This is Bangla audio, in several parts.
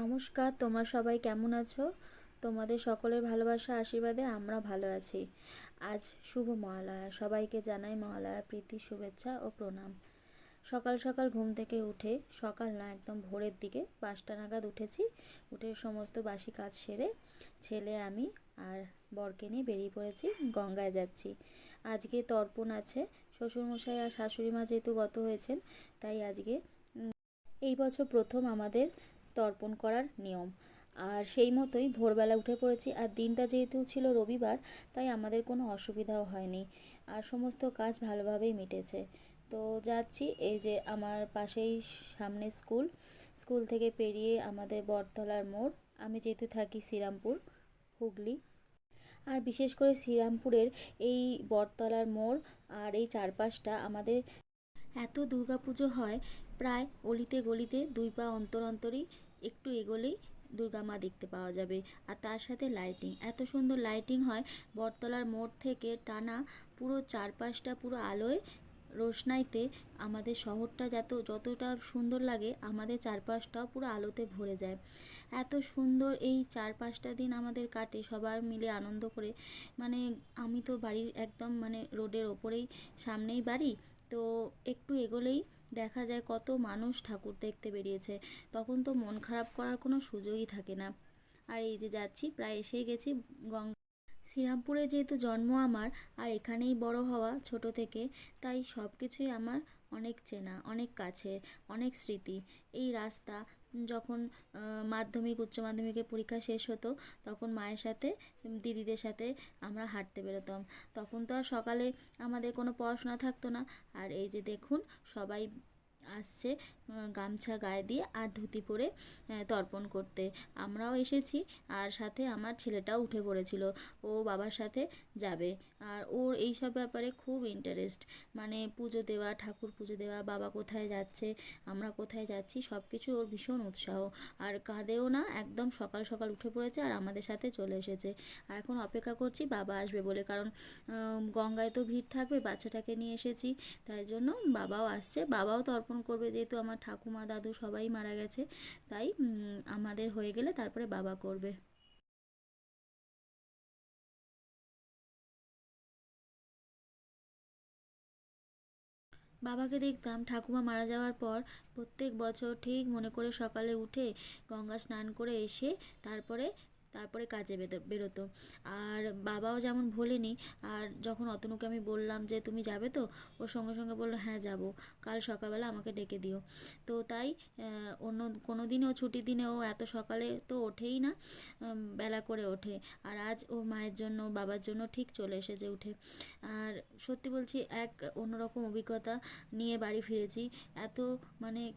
নমস্কার, তোমরা সবাই কেমন আছো? তোমাদের সকলের ভালোবাসা, আশীর্বাদে আমরা ভালো আছি। আজ শুভ মহালয়া। সবাইকে জানাই মহালয়া প্রীতি, শুভেচ্ছা ও প্রণাম। সকাল সকাল ঘুম থেকে উঠে, সকাল না, একদম ভোরের দিকে পাঁচটা নাগাদ উঠেছি। উঠে সমস্ত বাসি কাজ সেরে ছেলে, আমি আর বরকে নিয়ে বেরিয়ে পড়েছি, গঙ্গায় যাচ্ছি। আজকে তর্পণ আছে। শ্বশুরমশাই আর শাশুড়ি মা যেহেতু গত হয়েছেন, তাই আজকে এই বছর প্রথম আমাদের তর্পণ করার নিয়ম। আর সেই মতোই ভোরবেলা উঠে পড়েছি আর দিনটা যেহেতু ছিল রবিবার, তাই আমাদের কোনো অসুবিধাও হয়নি। আর সমস্ত কাজ ভালোভাবেই মিটেছে। তো যাচ্ছি এই যে আমার পাশেই সামনে স্কুল। স্কুল থেকে পেরিয়ে আমাদের বটতলার মোড়। আমি যেহেতু থাকি শ্রীরামপুর, হুগলি। আর বিশেষ করে শ্রীরামপুরের এই বটতলার মোড় আর এই চারপাশটা আমাদের এত দুর্গাপুজো হয়, প্রায় অলিতে গলিতে দুই পা অন্তর অন্তরই একটু এগোলেই দুর্গা মা দেখতে পাওয়া যাবে। আর তার সাথে লাইটিং এত সুন্দর লাইটিং হয়, বটতলার মোড় থেকে টানা পুরো চারপাশটা পুরো আলোয় রোশনাইতে আমাদের শহরটা যত, যতটা সুন্দর লাগে, আমাদের চারপাশটাও পুরো আলোতে ভরে যায়। এত সুন্দর এই চার পাঁচটা দিন আমাদের কাটে, সবার মিলে আনন্দ করে। মানে আমি তো বাড়ির একদম মানে রোডের ওপরেই সামনেই বাড়ি তো একটু এগোলেই দেখা যায় কত মানুষ ঠাকুর দেখতে বেরিয়েছে। তখন তো মন খারাপ করার কোনো সুযোগই থাকে না। আর এই যে যাচ্ছি, প্রায় এসেই গেছি গঙ্গা শ্রীরামপুরে যেহেতু জন্ম আমার, আর এখানেই বড় হওয়া ছোট থেকে, তাই সব কিছুই আমার অনেক চেনা, অনেক কাছে, অনেক স্মৃতি। এই রাস্তা যখন মাধ্যমিক, উচ্চ মাধ্যমিকের পরীক্ষা শেষ হতো, তখন মায়ের সাথে দিদিদের সাথে আমরা হাঁটতে বেরোতাম। তখন তো আর সকালে আমাদের কোনো পড়াশোনা থাকতো না। আর এই যে দেখুন, সবাই আসছে গামছা গায়ে দিয়ে আর ধুতি পরে তর্পণ করতে। আমরাও এসেছি আর সাথে আমার ছেলেটাও উঠে পড়েছিল। ও বাবার সাথে যাবে। আর ওর এই সব ব্যাপারে খুব ইন্টারেস্ট মানে পুজো দেওয়া, ঠাকুর পুজো দেওয়া, বাবা কোথায় যাচ্ছে, আমরা কোথায় যাচ্ছি সব কিছু ওর ভীষণ উৎসাহ। আর কাঁদেও না, একদম সকাল সকাল উঠে পড়েছে আর আমাদের সাথে চলে এসেছে। আর এখন অপেক্ষা করছি বাবা আসবে বলে। কারণ গঙ্গায় তো ভিড় থাকবে, বাচ্চাটাকে নিয়ে এসেছি। তাই জন্য বাবাও আসছে। বাবাও তর্পণ করবে যেহেতু আমার ঠাকুমা, দাদু সবাই মারা গেছে, তাই আমাদের হয়ে গেলে তারপরে বাবা করবে। বাবাকে দেখতাম, ঠাকুমা মারা যাওয়ার পর প্রত্যেক বছর ঠিক মনে করে সকালে উঠে গঙ্গা স্নান করে এসে তারপরে তারপরে কাজে বেরো- বেরোতো। আর বাবাও যেমন ভোলেনি আর যখন অতনুকে আমি বললাম যে, তুমি যাবে তো? ওর সঙ্গে সঙ্গে বলল হ্যাঁ যাব। কাল সকালবেলা আমাকে ডেকে দিও। তো তাই অন্য কোনো দিনও ছুটির দিনে ও এত সকালে তো ওঠেই না বেলা করে ওঠে। আর আজ ও মায়ের জন্য, বাবার জন্য ঠিক চলে এসেছে উঠে। আর সত্যি বলছি, এক অন্যরকম অভিজ্ঞতা নিয়ে বাড়ি ফিরেছি। এত মানে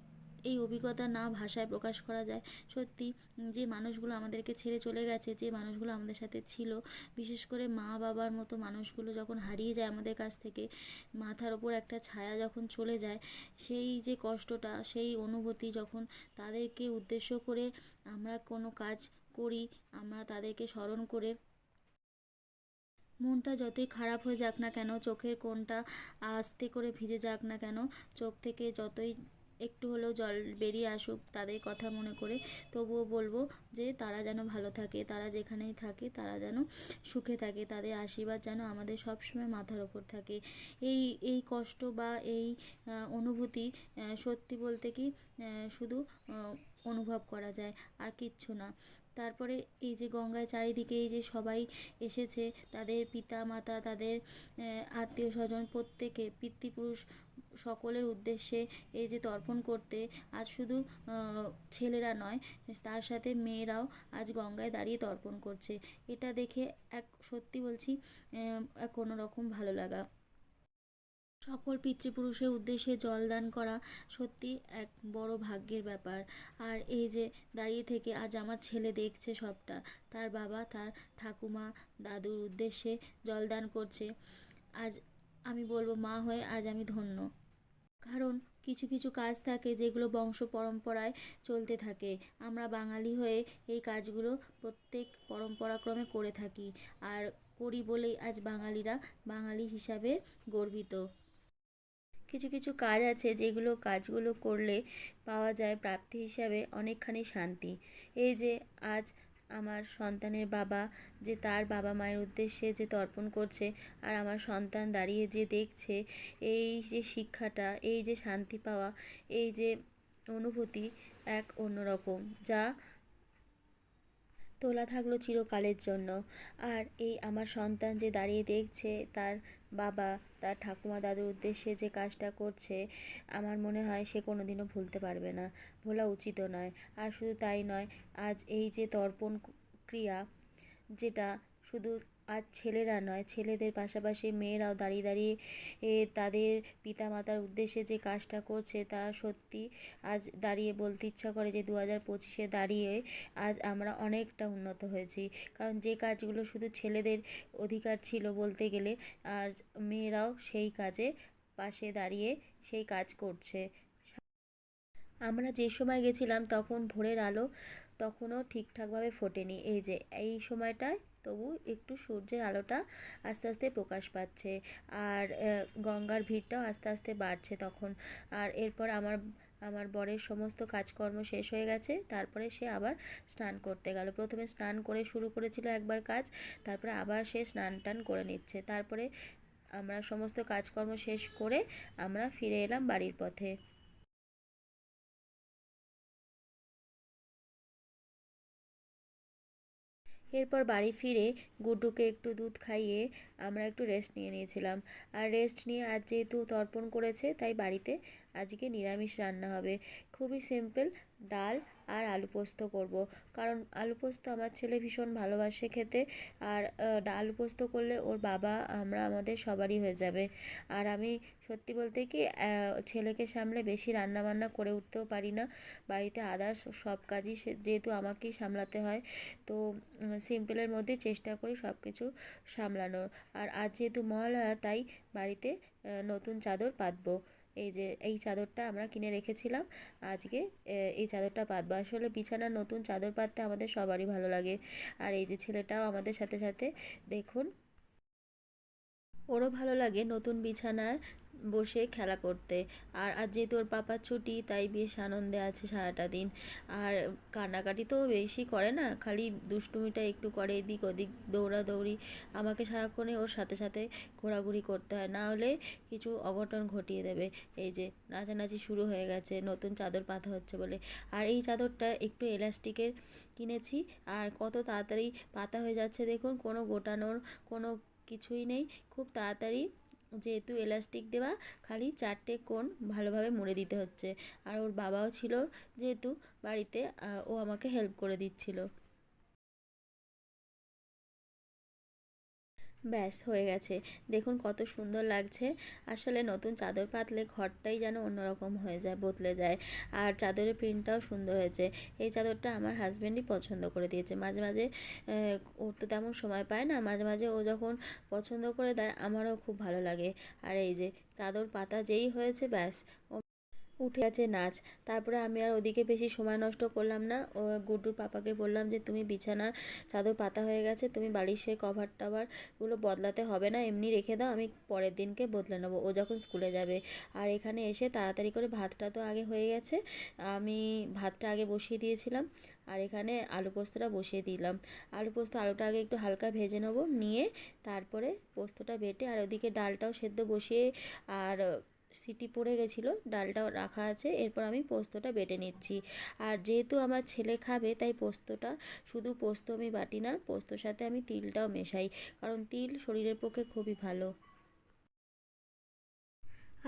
এই অভিজ্ঞতা না ভাষায় প্রকাশ করা যায়। সত্যি, যে মানুষগুলো আমাদেরকে ছেড়ে চলে গেছে, যে মানুষগুলো আমাদের সাথে ছিল, বিশেষ করে মা বাবার মতো মানুষগুলো যখন হারিয়ে যায় আমাদের কাছ থেকে, মাথার ওপর একটা ছায়া যখন চলে যায়, সেই যে কষ্টটা, সেই অনুভূতি যখন তাদেরকে উদ্দেশ্য করে আমরা কোনো কাজ করি, আমরা তাদেরকে স্মরণ করে মনটা যতই খারাপ হয়ে যাক না কেন, চোখের কোণটা আস্তে করে ভিজে যাক না কেন, চোখ থেকে যতই একটু হলেও জল বেরিয়ে আসুক, তাদের কথা মনে করে তবুও বলব যে তারা যেন ভালো থাকে, তারা যেখানেই থাকে তারা যেন সুখে থাকে, তাদের আশীর্বাদ যেন আমাদের সবসময় মাথার ওপর থাকে। এই এই কষ্ট বা এই অনুভূতি সত্যি বলতে কি শুধু অনুভব করা যায়, আর কিচ্ছু না। তারপরে এই যে গঙ্গায় চারিদিকে এই যে সবাই এসেছে, তাদের পিতা মাতা তাদের আত্মীয় স্বজন প্রত্যেকে পিতৃপুরুষ সকলের উদ্দেশ্যে এই যে তর্পণ করতে, আজ শুধু ছেলেরা নয়, তার সাথে মেয়েরাও আজ গঙ্গায় দাঁড়িয়ে তর্পণ করছে। এটা দেখে এক, সত্যি বলছি এক অন্যরকম ভালো লাগা। সকল পিতৃপুরুষের উদ্দেশ্যে জলদান করা সত্যি এক বড় ভাগ্যের ব্যাপার। আর এই যে দাঁড়িয়ে থেকে আজ আমার ছেলে দেখছে সবটা, তার বাবা, তার ঠাকুমা, দাদুর উদ্দেশ্যে জলদান করছে। আজ আমি বলব, মা হয়ে আজ আমি ধন্য। কারণ কিছু কিছু কাজ থাকে যেগুলো বংশ পরম্পরায় চলতে থাকে। আমরা বাঙালি হয়ে এই কাজগুলো প্রত্যেক পরম্পরাক্রমে করে থাকি আর করি বলেই আজ বাঙালিরা বাঙালি হিসাবে গর্বিত। কিছু কিছু কাজ আছে যেগুলো কাজগুলো করলে পাওয়া যায় প্রাপ্তি হিসাবে অনেকখানি শান্তি। এই যে আজ আমার সন্তানের বাবা, যে তার বাবা মায়ের উদ্দেশ্যে যে তর্পণ করছে আর আমার সন্তান দাঁড়িয়ে যে দেখছে, এই যে শিক্ষাটা, এই যে শান্তি পাওয়া, এই যে অনুভূতি এক অন্যরকম, যা তোলা থাকল চিরকালের জন্য। আর এই আমার সন্তান যে দাঁড়িয়ে দেখছে, তার বাবা, তার ঠাকুমা দাদুর উদ্দেশ্যে যে কাজটা করছে, আমার মনে হয় সে কোনোদিনও ভুলতে পারবে না। ভোলা উচিতও নয়। আর শুধু তাই নয়, আজ এই যে তর্পণ ক্রিয়া, যেটা শুধু আজ ছেলেরা নয়, ছেলেদের পাশাপাশি মেয়েরাও দাঁড়িয়ে দাঁড়িয়ে তাদের পিতামাতার উদ্দেশ্যে যে কাজটা করছে তা সত্যি আজ দাঁড়িয়ে বলতে ইচ্ছা করে যে দু হাজার পঁচিশে দাঁড়িয়ে আজ আমরা অনেকটা উন্নত হয়েছি। কারণ যে কাজগুলো শুধু ছেলেদের অধিকার ছিল বলতে গেলে, আর মেয়েরাও সেই কাজে পাশে দাঁড়িয়ে সেই কাজ করছে। আমরা যে সময় গেছিলাম তখন ভোরের আলো তখনও ঠিকঠাকভাবে ফোটেনি। এই যে, এই সময়টায় তবু একটু সূর্যের আলোটা আস্তে আস্তে প্রকাশ পাচ্ছে। আর গঙ্গার ভিড়টাও আস্তে আস্তে বাড়ছে তখন। আর এরপর আমার আমার বরের সমস্ত কাজকর্ম শেষ হয়ে গেছে। তারপরে সে আবার স্নান করতে গেল। প্রথমে স্নান করে শুরু করেছিল একবার কাজ, তারপরে আবার সে স্নান টান করে নিচ্ছে। তারপরে আমরা সমস্ত কাজকর্ম শেষ করে আমরা ফিরে এলাম বাড়ির পথে। এরপর বাড়ি ফিরে গুড্ডুকে একটু দুধ খাইয়ে আমরা একটু রেস্ট নিয়ে নিয়েছিলাম। আর রেস্ট নিয়ে আজ যেহেতু তর্পণ করেছে, তাই বাড়িতে আজকে নিরামিষ রান্না হবে। খুবই সিম্পল ডাল আর আলু পোস্ত করব। কারণ আলু পোস্ত আমার ছেলে ভীষণ ভালোবাসে খেতে। আর আলু পোস্ত করলে ওর বাবা আমরা আমাদের সবারই হয়ে যাবে। আর আমি সত্যি বলতে কি ছেলেকে সামলে বেশি রান্না বান্না করে উঠতেও পারি না। বাড়িতে আদার্স সব কাজই যেহেতু আমাকেই সামলাতে হয়, তো সিম্পলের মধ্যে চেষ্টা করি সব কিছু সামলানোর। আর আজ যেহেতু মহালয়া, তাই বাড়িতে নতুন চাদর পাতবো। এই যে, এই চাদরটা আমরা কিনে রেখেছিলাম। আজকে এই চাদরটা পাতবো আসলে বিছানার নতুন চাদর পাততে আমাদের সবারই ভালো লাগে। আর এই যে ছেলেটাও আমাদের সাথে সাথে, দেখুন। ওরও ভালো লাগে নতুন বিছানায় বসে খেলা করতে। আর আজ যেহেতু ওর পাপার ছুটি, তাই বেশ আনন্দে আছে সারাটা দিন। আর কান্নাকাটি তো বেশি করে না, খালি দুষ্টুমিটা একটু করে এদিক ওদিক দৌড়াদৌড়ি। আমাকে সারাক্ষণে ওর সাথে সাথে ঘোরাঘুরি করতে হয়, না হলে কিছু অঘটন ঘটিয়ে দেবে। এই যে, নাচানাচি শুরু হয়ে গেছে, নতুন চাদর পাতা হচ্ছে বলে। আর এই চাদরটা একটু এলাস্টিকের কিনেছি, আর কত তাড়াতাড়ি পাতা হয়ে যাচ্ছে দেখুন, কোনো গোটানোর কোনো কিছুই নেই। খুব তাড়াতাড়ি যেহেতু এলাস্টিক দেওয়া, খালি চারটে কোণ ভালোভাবে মুড়ে দিতে হচ্ছে। আর ওর বাবাও ছিল যেহেতু বাড়িতে ও আমাকে হেল্প করে দিচ্ছিল। ব্যাস, হয়ে গেছে। দেখুন কত সুন্দর লাগছে। আসলে নতুন চাদর পাতলে ঘরটাই যেন অন্যরকম হয়ে যায়, বদলে যায়। আর চাদরের প্রিন্টটাও সুন্দর হয়েছে। এই চাদরটা আমার হাজব্যান্ডই পছন্দ করে দিয়েছে। মাঝে মাঝে ওর তো তেমন সময় পায় না। মাঝে মাঝে ও যখন পছন্দ করে দেয়, আমারও খুব ভালো লাগে। আর এই যে চাদর পাতা যেই হয়েছে, ব্যাস উঠে আছে নাচ। তারপরে আমি আর ওদিকে বেশি সময় নষ্ট করলাম না। ও গুড্ডুর পাপাকে বললাম যে, তুমি বিছানার চাদর পাতা হয়ে গেছে, তুমি বালিশের কভার টাভারগুলো বদলাতে হবে না, এমনি রেখে দাও, আমি পরের দিনকে বদলে নেব। ও যখন স্কুলে যাবে। আর এখানে এসে তাড়াতাড়ি করে ভাতটা তো আগে হয়ে গেছে, আমি ভাতটা আগে বসিয়ে দিয়েছিলাম। আর এখানে আলু পোস্তটা বসিয়ে দিলাম। আলু পোস্ত আলুটা আগে একটু হালকা ভেজে নেব, নিয়ে তারপরে পোস্তটা বেটে আর ওদিকে ডালটাও সেদ্ধ বসিয়ে আর সিটি পড়ে গেছিল, ডালটাও রাখা আছে, এরপর আমি পোস্তটা বেটে নিচ্ছি। আর যেহেতু আমার ছেলে খাবে, তাই পোস্তটা, শুধু পোস্ত আমি বাটি না, পোস্তর সাথে আমি তিলটাও মেশাই, কারণ তিল শরীরের পক্ষে খুবই ভালো।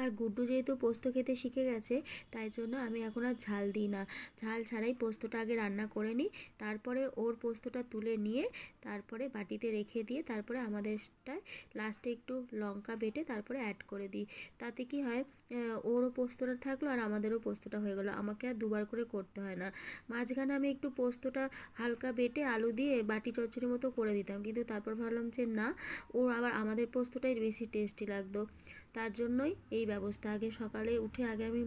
আর গুড্ডু যেহেতু পোস্ত খেতে শিখে গেছে, তাই জন্য আমি এখন আর ঝাল দিই না। ঝাল ছাড়াই পোস্তটা আগে রান্না করে নিই, তারপরে ওর পোস্তটা তুলে নিয়ে তারপরে বাটিতে রেখে দিয়ে তারপরে আমাদেরটায় লাস্টে একটু লঙ্কা বেটে তারপরে অ্যাড করে দিই। তাতে কি হয় ওরও পোস্তটা থাকল আর আমাদেরও পোস্তটা হয়ে গেলো। আমাকে আর দুবার করে করতে হয় না। মাঝখানে আমি একটু পোস্তটা হালকা বেটে আলু দিয়ে বাটি চচ্চড়ির মতো করে দিতাম, কিন্তু তারপর ভাবলাম যে না, ওর আবার আমাদের পোস্তটাই বেশি টেস্টি লাগতো। তার জন্যই এই ব্যবস্থা। আগে সকালে উঠে আগে আমি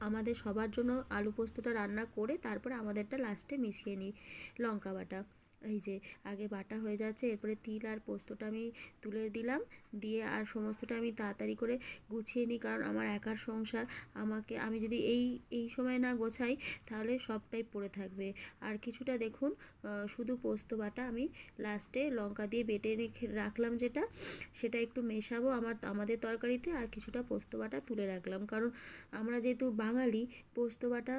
আমাদের সবার জন্য আলু পোস্তটা রান্না করে তারপরে আমাদেরটা লাস্টে মিশিয়ে নিই লঙ্কা বাটা। এই যে আগে বাটা হয়ে যাচ্ছে, এরপরে তিল আর পোস্তটা আমি তুলে দিলাম। দিয়ে আর সমস্তটা আমি তাড়াতাড়ি করে গুছিয়ে নিই, কারণ আমার একার সংসার আমাকে, আমি যদি এই এই সময় না গোছাই, তাহলে সবটাই পড়ে থাকবে। আর কিছুটা দেখুন শুধু পোস্ত বাটা আমি লাস্টে লঙ্কা দিয়ে বেটে রেখে, রাখলাম যেটা, সেটা একটু মেশাবো আমার, আমাদের তরকারিতে, আর কিছুটা পোস্ত বাটা তুলে রাখলাম। কারণ আমরা যেহেতু বাঙালি, পোস্ত বাটা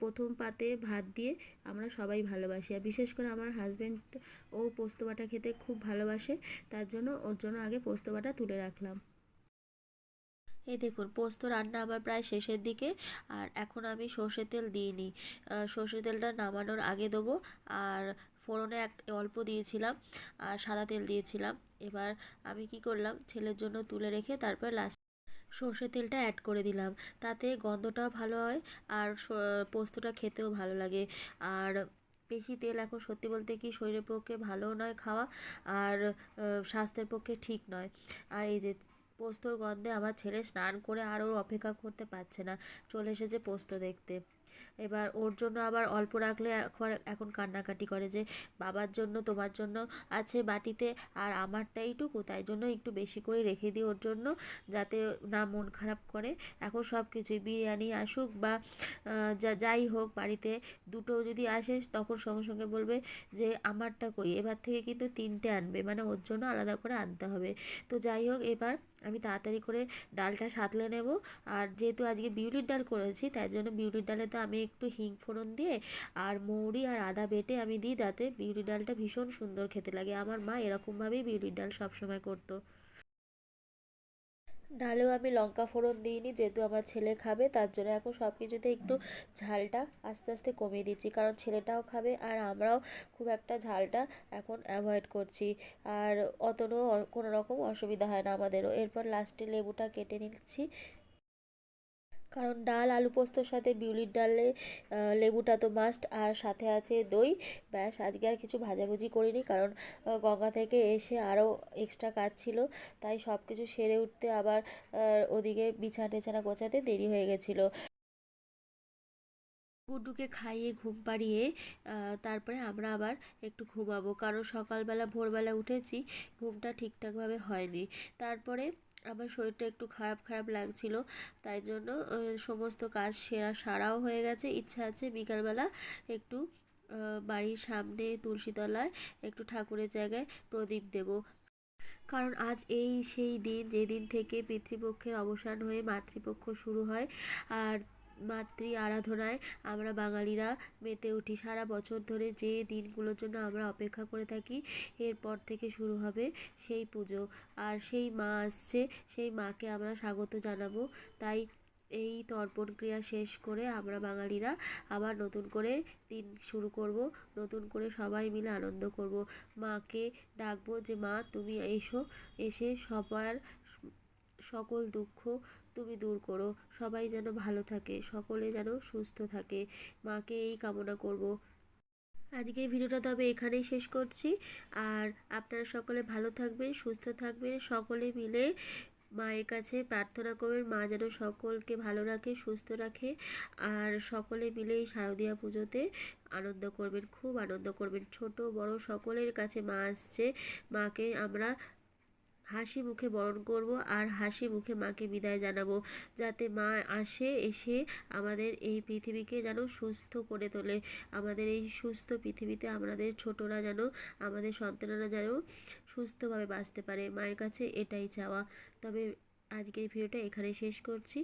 প্রথম পাতে ভাত দিয়ে আমরা সবাই ভালোবাসি। আর বিশেষ করে আমার হাজব্যান্ড ও পোস্ত বাটা খেতে খুব ভালোবাসে, তার জন্য ওর জন্য আগে পোস্ত বাটা তুলে রাখলাম। এই দেখুন, পোস্ত রান্না আমার প্রায় শেষের দিকে, আর এখন আমি সর্ষে তেল দিইনি। সর্ষে তেলটা নামানোর আগে দেবো, আর ফোড়নে এক, অল্প দিয়েছিলাম, আর সাদা তেল দিয়েছিলাম। এবার আমি কি করলাম, ছেলের জন্য তুলে রেখে তারপর লাস্ট সর্ষে তেলটা অ্যাড করে দিলাম। তাতে গন্ধটাও ভালো হয় আর পোস্তটা খেতেও ভালো লাগে। আর বেশি তেল এখন সত্যি বলতে কি শরীরের পক্ষে ভালোও নয় খাওয়া, আর স্বাস্থ্যের পক্ষে ঠিক নয়। আর এই যে পোস্তর গন্ধে আমার ছেলে স্নান করে আর ওর অপেক্ষা করতে পারছে না। চলে এসেছে পোস্ত দেখতে। এবার ওর জন্য আবার অল্প রাখলে এখন এখন কান্নাকাটি করে যে, বাবার জন্য, তোমার জন্য আছে বাটিতে আর আমারটা এইটুকু, তাই জন্য একটু বেশি করে রেখে দিই ওর জন্য যাতে না মন খারাপ করে। এখন সব কিছুই বিরিয়ানি আসুক বা যা, যাই হোক বাড়িতে দুটো যদি আসে, তখন সঙ্গে সঙ্গে বলবে যে, আমারটা কই? এবার থেকে কিন্তু তিনটে আনবে মানে ওর জন্য আলাদা করে আনতে হবে। তো যাই হোক, এবার আমি তাড়াতাড়ি করে ডালটা সাঁতলে নেব। আর যেহেতু আজকে বিউলির ডাল করেছি, তাই জন্য বিউলির ডালে তো আমি একটু হিং ফোড়ন দিয়ে আর মৌরি আর আদা বেটে আমি দিই, তাতে বিউলির ডালটা ভীষণ সুন্দর খেতে লাগে। আমার মা এরকমভাবেই বিউলির ডাল সবসময় করতো। ডালেও আমি লঙ্কা ফোড়ন দিইনি, যেহেতু আমার ছেলে খাবে, তার জন্য এখন সব কিছুতে একটু ঝালটা আস্তে আস্তে কমিয়ে দিচ্ছি, কারণ ছেলেটাও খাবে আর আমরাও খুব একটা ঝালটা এখন অ্যাভয়েড করছি। আর অতনও কোনো রকম অসুবিধা হয় না আমাদেরও। এরপর লাস্টে লেবুটা কেটে নিচ্ছি। কারণ ডাল, আলু পোস্তর সাথে, বিউলির ডালে লেবুটা তো মাস্ট আর সাথে আছে দই। ব্যাস, আজকে আর কিছু ভাজাভুজি করিনি কারণ গঙ্গা থেকে এসে আরও এক্সট্রা কাজ ছিল। তাই সব কিছু সেরে উঠতে আবার ওদিকে বিছানা টেছানা গোছাতে দেরি হয়ে গেছিল। গুড্ডুকে খাইয়ে ঘুম পাড়িয়ে তারপরে আমরা আবার একটু ঘুমাবো। কারণ সকালবেলা ভোরবেলা উঠেছি, ঘুমটা ঠিকঠাকভাবে হয়নি। তারপরে আমার শরীরটা একটু খারাপ খারাপ লাগছিল। তাই জন্য সমস্ত কাজ সেরা সারাও হয়ে গেছে। ইচ্ছা আছে বিকালবেলা একটু বাড়ির সামনে তুলসীতলায় একটু ঠাকুরের জায়গায় প্রদীপ দেব। কারণ আজ এই সেই দিন, যেদিন থেকে পিতৃপক্ষের অবসান হয়ে মাতৃপক্ষ শুরু হয়। আর মাতৃ আরাধনায় আমরা বাঙালিরা মেতে উঠি। সারা বছর ধরে যে দিনগুলোর জন্য আমরা অপেক্ষা করে থাকি, এরপর থেকে শুরু হবে সেই পুজো। আর সেই মা আসছে, সেই মাকে আমরা স্বাগত জানাব। তাই এই তর্পণ ক্রিয়া শেষ করে আমরা বাঙালিরা আবার নতুন করে দিন শুরু করব, নতুন করে সবাই মিলে আনন্দ করব। মাকে ডাকবো যে, মা, তুমি এসো। এসে সবার সকল দুঃখ তুমি দূর করো। সবাই যেন ভালো থাকে, সকলে যেন সুস্থ থাকে। মাকে এই কামনা করব। আজকের ভিডিওটা তবে এখানেই শেষ করছি। আর আপনারা সকলে ভালো থাকবেন, সুস্থ থাকবেন, সকলে মিলে মায়ের কাছে প্রার্থনা করবেন, মা যেন সকলকে ভালো রাখে, সুস্থ রাখে। আর সকলে মিলে এই শারদীয়া পুজোতে আনন্দ করবেন, খুব আনন্দ করবেন। ছোট, বড় সকলের কাছে মা আসছে। মাকে আমরা হাসি মুখে বরণ করব আর হাসি মুখে মাকে বিদায় জানাব। যাতে মা আসে, এসে আমাদের এই পৃথিবীকে যেন সুস্থ করে তোলে। আমাদের এই সুস্থ পৃথিবীতে আমাদের ছোটরা যেন, আমাদের সন্তানরা যেন সুস্থভাবে বাঁচতে পারে। মায়ের কাছে এটাই চাওয়া। তবে আজকের ভিডিওটা এখানে শেষ করছি।